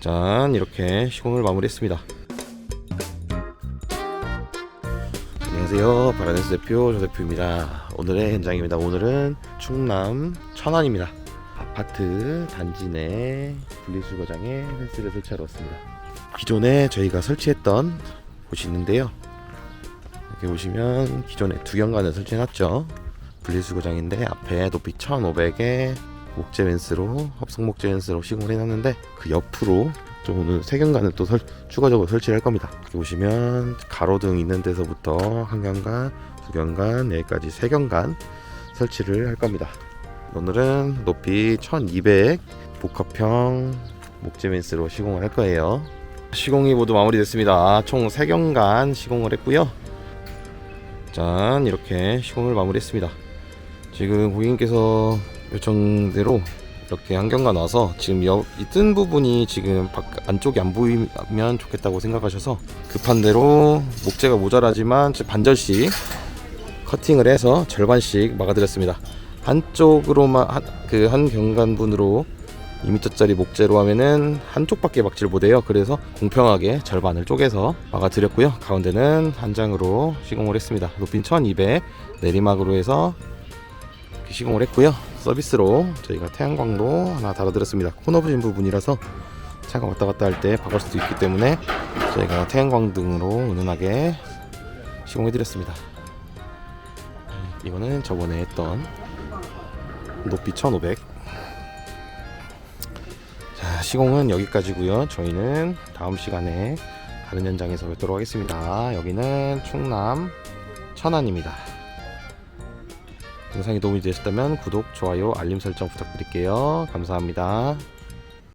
짠 이렇게 시공을 마무리했습니다. 안녕하세요 바라네스 대표 조 대표입니다. 오늘의 현장입니다. 오늘은 충남 천안입니다. 아파트 단지 내 분리수거장에 펜스를 설치하러 왔습니다. 기존에 저희가 설치했던 곳이 있는데요. 이렇게 보시면 기존에 두 경관을 설치해놨죠. 분리수거장인데 앞에 높이 1,500에 목재 벤스로 합성 목재 벤스로 시공을 해놨는데 그 옆으로 좀 오늘 세 경관을 또 설- 추가적으로 설치를 할 겁니다. 여기 보시면 가로등 있는 데서부터 한 경관, 두 경관, 여기까지 세 경관 설치를 할 겁니다. 오늘은 높이 1200 복합형 목재 벤스로 시공을 할 거예요. 시공이 모두 마무리됐습니다. 총 3경간 시공을 했고요. 짠 이렇게 시공을 마무리했습니다. 지금 고객님께서 요청대로 이렇게 한경가 나와서 지금 옆, 이뜬 부분이 지금 밖, 안쪽이 안 보이면 좋겠다고 생각하셔서 급한 대로 목재가 모자라지만 반절씩 커팅을 해서 절반씩 막아드렸습니다. 한쪽으로만 그한 경관분으로 2m짜리 목재로 하면은 한쪽밖에 막지를 못해요. 그래서 공평하게 절반을 쪼개서 막아드렸고요. 가운데는 한 장으로 시공을 했습니다. 높이는 1200 내리막으로 해서 이렇게 시공을 했고요. 서비스로 저희가 태양광도 하나 달아드렸습니다. 코너 부진 부분이라서 차가 왔다 갔다 할때 박을 수도 있기 때문에 저희가 태양광 등으로 은은하게 시공해드렸습니다. 이거는 저번에 했던 높이 1500 자, 시공은 여기까지고요. 저희는 다음 시간에 다른 현장에서 뵙도록 하겠습니다. 여기는 충남 천안입니다. 영상이 도움이 되셨다면 구독, 좋아요, 알림 설정 부탁드릴게요. 감사합니다.